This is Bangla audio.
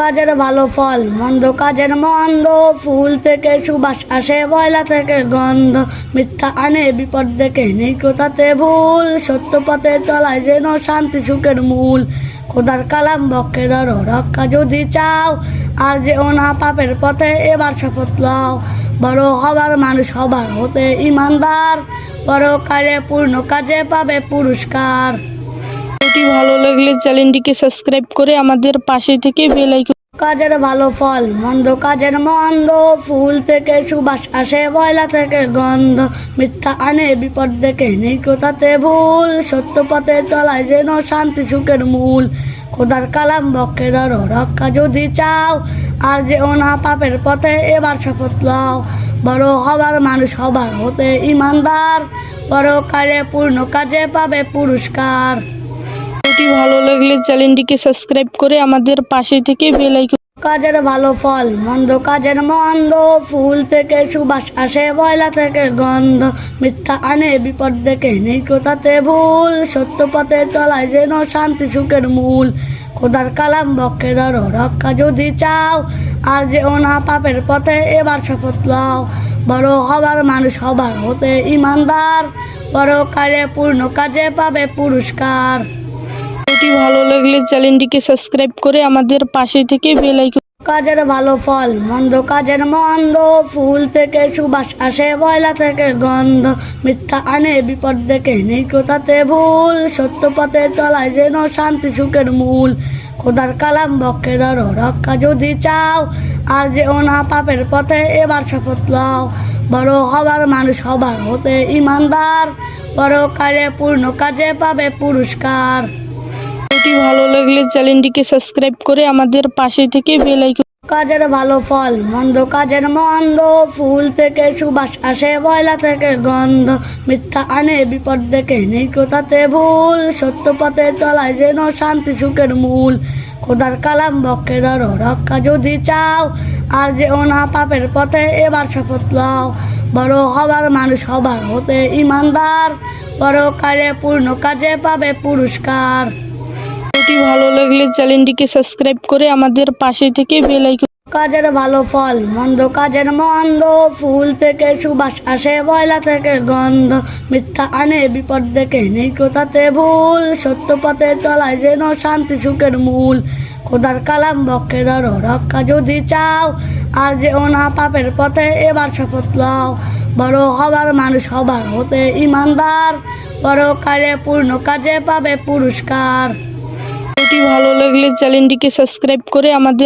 কাজের ভালো ফল, মন্দ কাজের মন্দ, ফুল থেকে সুবাস আসে, ময়লা থেকে গন্ধ, মিথ্যা আনে, বিপদ দেখে নেই কোথাতে ভুল, সত্য পথে চলায় যেন শান্তি সুখের মূল। খোদার কালাম বক্ষে ধরো, রক্ষা যদি চাও, আর যে ওনা পাপের পথে, এবার শপথ লাও। বড় হবার মানুষ হবার হতে ইমানদার, বড় কাজে পূর্ণ কাজে পাবে পুরস্কার। ভিডিওটি ভালো লাগলে চ্যানেলটিকে সাবস্ক্রাইব করে আমাদের পাশে থেকে বেল আইকন কাজের ভালো ফল, মন্দ কাজের মন্দ, ফুল থেকে সুবাস আসে, ময়লা থেকে গন্ধ, মিথ্যা আনে, বিপদ দেখে নেই কোথাতে ভুল, সত্য পথে চলায় যেন শান্তি সুখের মূল। খোদার কালাম, বক্ষে ধরো, রক্ষা যদি চাও, আর যে ওনা পাপের পথে, এবার শপথ লাও। বড় হবার মানুষ হবার হতে ইমানদার বড় কাজে পূর্ণ কাজে পাবে পুরস্কার। লাগলে চ্যানেলটিকে সাবস্ক্রাইব করে আমাদের পাশে থেকে বেল আইকন কাজের ভালো ফল, মন্দ কাজের মন্দ, ফুল থেকে সুবাস আসে, ময়লা থেকে গন্ধ, মিথ্যা আনে, বিপদ দেখে নেই কোথাতে ভুল, সত্য পথে চলায় যেন শান্তি সুখের মূল। খোদার কালাম বক্ষে ধরো, রক্ষা যদি চাও, আর যে ওনা পাপের পথে, এবার শপথ লাও। বড় হবার মানুষ হবার হতে ইমানদার বড় কাজে পূর্ণ কাজে পাবে পুরস্কার। ভিডিওটি ভালো লাগলে চ্যানেলটিকে সাবস্ক্রাইব করে আমাদের পাশে থেকে বেল আইকন কাজের ভালো ফল, মন্দ কাজের মন্দ, ফুল থেকে সুবাস আসে, ময়লা থেকে গন্ধ, মিথ্যা আনে, বিপদ দেখে নেই কোথাতে ভুল, সত্য পথে চলায় যেন শান্তি সুখের মূল। খোদার কালাম, বক্ষে ধরো, রক্ষা যদি চাও, আর যে ওনা পাপের পথে, এবার শপথ লাও। বড় হবার মানুষ হবার হতে ইমানদার, বড় কাজে পূর্ণ কাজে পাবে পুরস্কার। ভিডিওটি ভালো লাগলে চ্যানেলটিকে সাবস্ক্রাইব করে আমাদের পাশে থেকে বেল আইকন কাজের ভালো ফল, মন্দ কাজের মন্দ, ফুল থেকে সুবাস আসে, ময়লা থেকে গন্ধ, মিথ্যা আনে, বিপদ দেখে নেই কোথাতে ভুল, সত্য পথে চলায় যেন শান্তি সুখের মূল। খোদার কালাম, বক্ষে ধরো, রক্ষা যদি চাও, আর যে ওনা পাপের পথে, এবার শপথ লাও। বড় হবার মানুষ হবার হতে ইমানদার বড় কাজে পূর্ণ কাজে পাবে পুরস্কার। ভিডিওটি ভালো লাগলে চ্যানেলটিকে সাবস্ক্রাইব করে আমাদের পাশে থেকে বেল আইকন কাজের ভালো ফল, মন্দ কাজের মন্দ, ফুল থেকে সুবাস আসে, ময়লা থেকে গন্ধ, মিথ্যা আনে, বিপদ দেখে নেই কোথাতে ভুল, সত্য পথে চলায় যেন শান্তি সুখের মূল। খোদার কালাম বক্ষে ধরো, রক্ষা যদি চাও, আর যে ওনা পাপের পথে, এবার শপথ লাও। বড় হবার মানুষ হবার হতে ইমানদার বড় কাজে পূর্ণ কাজে পাবে পুরস্কার। ভিডিওটি ভালো লাগলে চ্যানেলটিকে সাবস্ক্রাইব করে আমাদের